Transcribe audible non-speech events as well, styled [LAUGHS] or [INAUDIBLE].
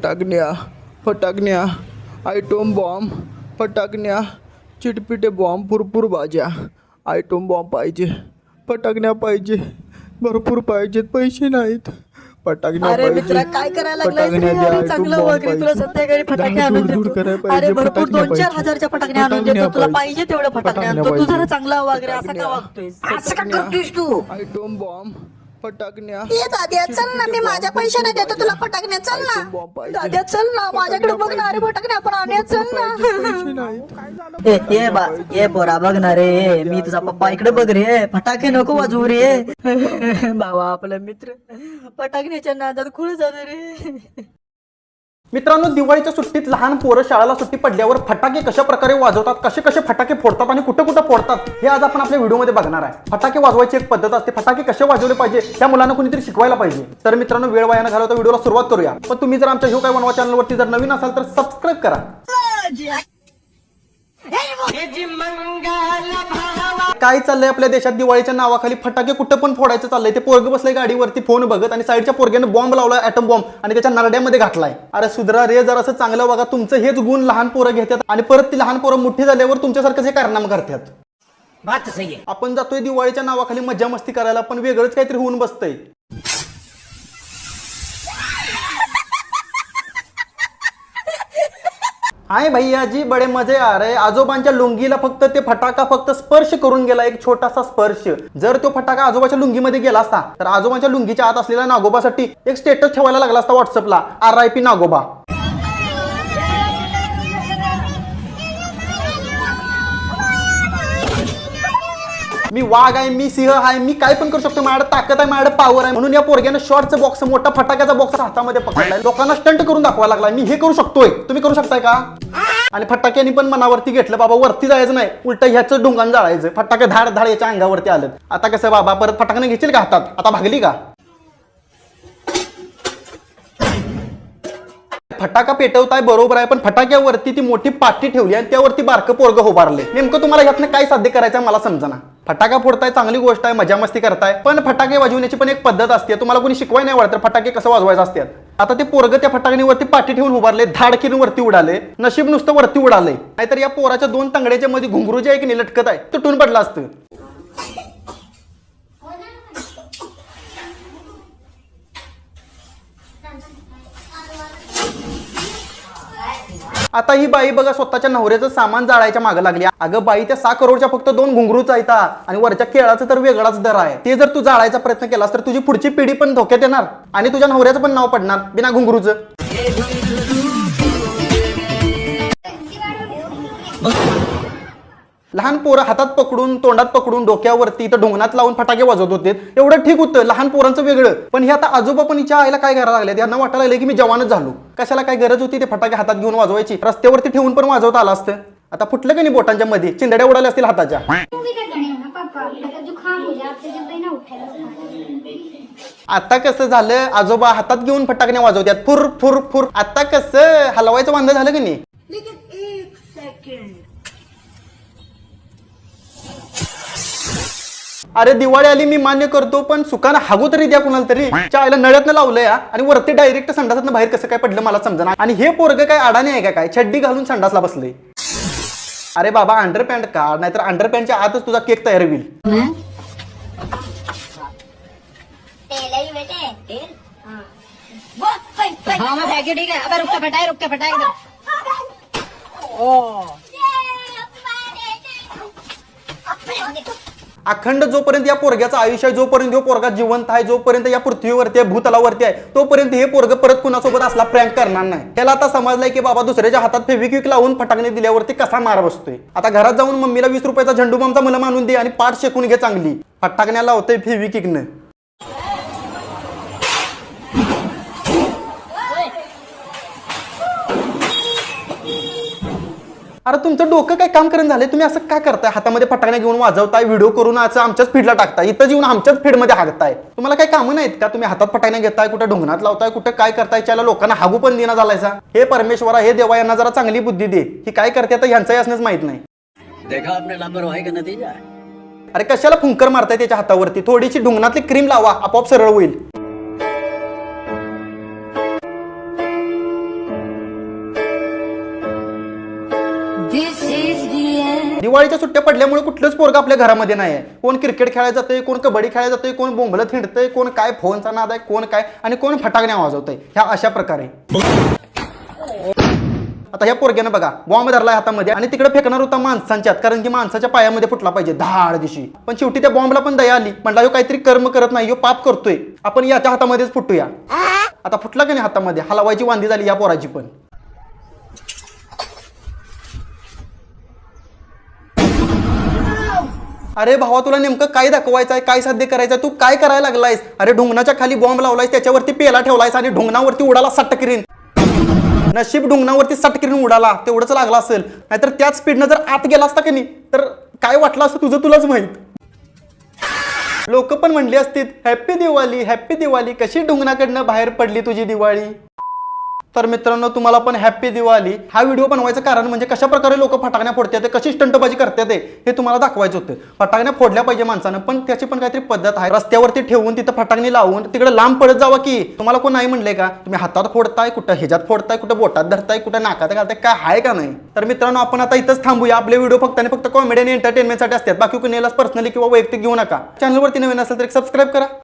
फटाकण्या फटाकण्या. Item bomb फटाकण्या. चिटपिटे बॉम्ब भरपूर भाज्या. आयटम बॉम्ब पाहिजे. फटाकण्या पाहिजे. भरपूर पाहिजेत पैसे नाहीत. फटाकण्या अरे मित्रा काय करायला फटाकण्या द्या, चांगलं वगैरे तुला पाहिजे. संध्याकाळी फटाके दहा आणून दूर दूर देतो करायला अरे पाहिजे, भरपूर फटाकण्या दोन चार पाहिजे. हजारच्या फटाकण्या आणून देतो. फटाकण्या तुला पाहिजे. पाहिजे तेवढं फटाकण्या फटाकण्या आणतो तू जरा पाहिजे. चांगला वगैरे असं का फटाकण्या. वागतोयस? असं का करतोयस तू? Item bomb. फटाकण्या ये दाद्या चल ना मी माझ्या पैशाने देतो तुला फटाकण्या चल ना. दाद्या चल ना माझ्याकडे बघ ना अरे फटाकण्या आपण आणूया चल ना. ए ये बा ये पोरा बघ ना रे मी तुझा पप्पा इकडे बघ रे. फटाके नको वाजवू रे. [LAUGHS] बाबा आपला मित्र. फटाकण्याच्या नादात खुळ झालं रे. मित्रांनो दिवाळीच्या सुट्टीत लहान पोरं शाळेला सुट्टी पडल्यावर फटाके कशा प्रकारे वाजवतात कसे कसे फटाके फोडतात आणि कुठं कुठं फोडतात हे आज आपण आपल्या व्हिडिओमध्ये बघणार आहे. फटाके वाजवायची एक पद्धत असते फटाके कसे वाजवले पाहिजे त्या मुलांना कुणीतरी शिकवायला पाहिजे. तर मित्रांनो वेळ वाया न घालवता व्हिडिओला सुरुवात करूया. पण तुम्ही जर आमच्या काय बनवा चॅनलवरती जर नवीन असाल तर सबस्क्राईब करा. काय चाललंय आपल्या देशात दिवाळीच्या नावाखाली फटाके कुठं पण फोडायचं चाललंय? ते पोरग बसलंय गाडीवरती फोन बघत आणि साईडच्या पोरग्याने बॉम्ब लावलाय ॲटम बॉम्ब आणि त्याच्या नरड्यामध्ये घातलाय. अरे सुधरा रे जर असं चांगलं बघा तुमचं हेच गुण लहान पोरं घेतात आणि परत ती लहान पोरं मोठी झाल्यावर तुमच्यासारखंच हे कारनामा करतात. आपण जातोय दिवाळीच्या नावाखाली मज्जा मस्ती करायला पण वेगळंच काहीतरी होऊन बसतंय. आहे भैया जी बडे मजे आ रहे आजोबांच्या लुंगीला फक्त ते फटाका फक्त स्पर्श करून गेला एक छोटासा स्पर्श. जर तो फटाका आजोबाच्या लुंगीमध्ये गेला असता तर आजोबांच्या लुंगीच्या आत असलेल्या नागोबासाठी एक स्टेटस ठेवायला लागला असता व्हॉट्सअपला आर आय पी नागोबा. मी वाघ आहे मी सिंह आहे मी काय पण करू शकतो. माझ्या ताकद आहे माझ्या पॉवर आहे. म्हणून या पोरग्यानं शॉर्टचा बॉक्स मोठा फटाक्याचा बॉक्स हातामध्ये पकडलाय. लोकांना स्टंट करून दाखवायला लागला मी हे करू शकतोय. तुम्ही करू शकताय का? आणि फटाक्यानी पण मनावरती घेतलं बाबा वरती जायचं नाही. उलट ह्याचं डोंगान जाळायचं. फटाके धाड धाड याच्या अंगावरती आलं. आता कसं बाबा परत फटाक्याने घेशील का हातात? आता भागली का? फटाका पेटवताय बरोबर आहे पण फटाक्यावरती ती मोठी पाठी ठेवली आणि त्यावरती बारकं पोरग उभारले नेमकं तुम्हाला यातनं काय साध्य करायचं मला समजना. फटाका फोडताय चांगली गोष्ट आहे मजा मस्ती करताय पण फटाके वाजवण्याची पण एक पद्धत असते. तुम्हाला कोणी शिकवाय नाही वाटत फटाके कसं वाजवायचं असतात? आता ते पोरग त्या फटाकणीवरती पाठी ठेवून उभारले धाडकीन वरती उडाले नशीब नुसतं वरती उडाले नाहीतर या पोराच्या दोन तंगड्याच्या मध्ये घुंगरू जे एक लटकत आहे तुटून पडलं असतं. आता ही बाई बघा स्वतःच्या नवऱ्याचं सामान जाळायच्या मागे लागली. अगं बाई त्या सहा करोडच्या फक्त दोन घुंगरूच आहेत आणि वरच्या केळाचं तर वेगळाच दर आहे. ते जर तू जाळायचा प्रयत्न केलास तर तुझी पुढची पिढी पण धोक्यात येणार. आणि तुझ्या नवऱ्याचं पण नाव पडणार बिना घुंगरूचं. लहान पोरं हातात पकडून तोंडात पकडून डोक्यावरती तर ढोंगणात लावून फटाके वाजवत होते. एवढं ठीक होतं लहान पोरांचं वेगळं. पण हे आता आजोबा पण हिच्या आईला काय करायला लागले यांना वाटायला लागलं की मी जवानच झालो. कशाला काय गरज होती ते फटाके हातात घेऊन वाजवायची? रस्त्यावरती ठेवून पण वाजवता आलं असतं. आता फुटलं की नाही बोटांच्या मध्ये चिंदड्या उडाल्या असतील हाताच्या. हो हो आता कसं झालं? आजोबा हातात घेऊन फटाकण्या वाजवतात. फुर फुर फुर. आता कसं? हलवायचं वांद झालं की नाही? अरे दिवाळी आली मी मान्य करतो पण सुकानं हागू तरी द्या कुणाला तरी. चायला नळ्यातनं लावलंय हा. आणि वरती डायरेक्ट संडासातनं बाहेर कसं काय पडलं मला समजना आणि हे पोरग काय अडाणी आहे का काय? छड्डी घालून संडासला बसले अरे बाबा अंडरपॅन्ट काढ नाहीतर अंडरपॅन्टच्या आतच तुझा केक तयार होईल. ठीक है अबे रुक के फटाए रुक के फटाए इधर अखंड जोपर्यंत या पोरग्याचं आयुष्य आहे जोपर्यंत हो पोरगा जिवंत आहे जोपर्यंत या पृथ्वीवरती आहे भूतलावरती आहे तोपर्यंत हे पोरग परत कुणासोबत असला प्रँक करणार नाही. त्याला आता समजलंय की बाबा दुसऱ्याच्या हातात फेविक्विक लावून फटाकणे दिल्यावरती कसा मार बसतोय. आता घरात जाऊन मम्मीला वीस रुपयाचा झंडू बॉम्बचा मला मानून दे आणि पाठ शेकून घे चांगली. फटाकण्या लावतोय फेविक्विकनं अरे तुमचं डोकं काय काम करून झालंय? तुम्ही असं काय करताय? हातामध्ये फटाकण्या घेऊन वाजवताय व्हिडिओ करून असं आमच्याच फीडला टाकताय इथं येऊन आमच्याच फीडमध्ये हागताय तुम्हाला काय कामं नाहीत का? तुम्ही हातात फटाकण्या घेताय कुठे ढोंगणात लावताय कुठे काय करताय? त्याला लोकांना हागू पण देणं झालायचा. हे परमेश्वरा हे देवा यांना जरा चांगली बुद्धी दे. ही काय करते तर ह्यांचंही असणंच माहीत नाही. देखा आपने लापरवाही का नतीजा? अरे कशाला फुंकर मारताय त्याच्या हातावरती? थोडीशी ढुंगणातली क्रीम लावा आपोआप सरळ होईल. दिवाळीच्या सुट्ट्या पडल्यामुळे कुठलंच पोरग आपल्या घरामध्ये नाही आहे कोण क्रिकेट खेळायला जातंय कोण कबड्डी खेळायला जातंय कोण बोंबलं थिंडतंय कोण काय फोनचा नाद आहे कोण काय आणि कोण फटाकण्या वाजवतंय. ह्या अशा प्रकारे. आता ह्या पोरग्यानं बघा बॉम्ब धरलाय हातामध्ये आणि तिकडे फेकणार होता माणसांच्यात कारण की माणसाच्या पायामध्ये फुटला पाहिजे धाड दिशी. पण शेवटी त्या बॉम्बला पण दया आली. म्हणला काहीतरी कर्म करत नाही ह्यो पाप करतोय. आपण याच्या हातामध्येच फुटूया. आता फुटला का नाही हातामध्ये? हलवायची वांदी झाली या पोराची पण. अरे भावा तुला नेमकं काय दाखवायचं आहे? काय साध्य करायचं आहे? तू काय करायला लागलायस? अरे ढुंगणाच्या खाली बॉम्ब लावलायस त्याच्यावरती पेला ठेवलायस आणि ढुंगणावरती उडाला सटकरीन. नशीब ढुंगणावरती सटकरीन उडाला तेवढंच लागला असेल. नाहीतर त्याच स्पीडनं जर आत गेला असता की नाही तर काय वाटलं असं तुझं? तुलाच माहीत. लोक पण म्हणली असतील हॅप्पी दिवाळी हॅप्पी दिवाळी कशी ढुंगणाकडनं बाहेर पडली तुझी दिवाळी? तर मित्रांनो तुम्हाला पण हॅप्पी दिवाळी. हा व्हिडिओ बनवायचं कारण म्हणजे कशा प्रकारे लोक फटाकण्या फोडतात कशी स्टंटबाजी करतात हे तुम्हाला दाखवायचं होतं. फटाकण्या फोडल्या पाहिजे माणसानं पण त्याची पण काहीतरी पद्धत आहे. रस्त्यावरती ठेवून तिथं फटाकणी लावून तिकडे लांब पडत जावा की तुम्हाला कोण नाही म्हणले का? तुम्ही हातात फोडताय कुठं ह्याच्यात फोडताय कुठं बोटात धरताय कुठं नाकात घालताय काय आहे का नाही? तर मित्रांनो आपण आता इथंच थांबूया. आपले व्हिडिओ फक्त आणि फक्त कॉमेडी आणि एंटरटेनमेंटसाठी असतात. बाकी कुणालाच पर्सनली किंवा वैयक्तिक घेऊ नका. चॅनलवरती नवीन असेल तर सबस्क्राईब करा.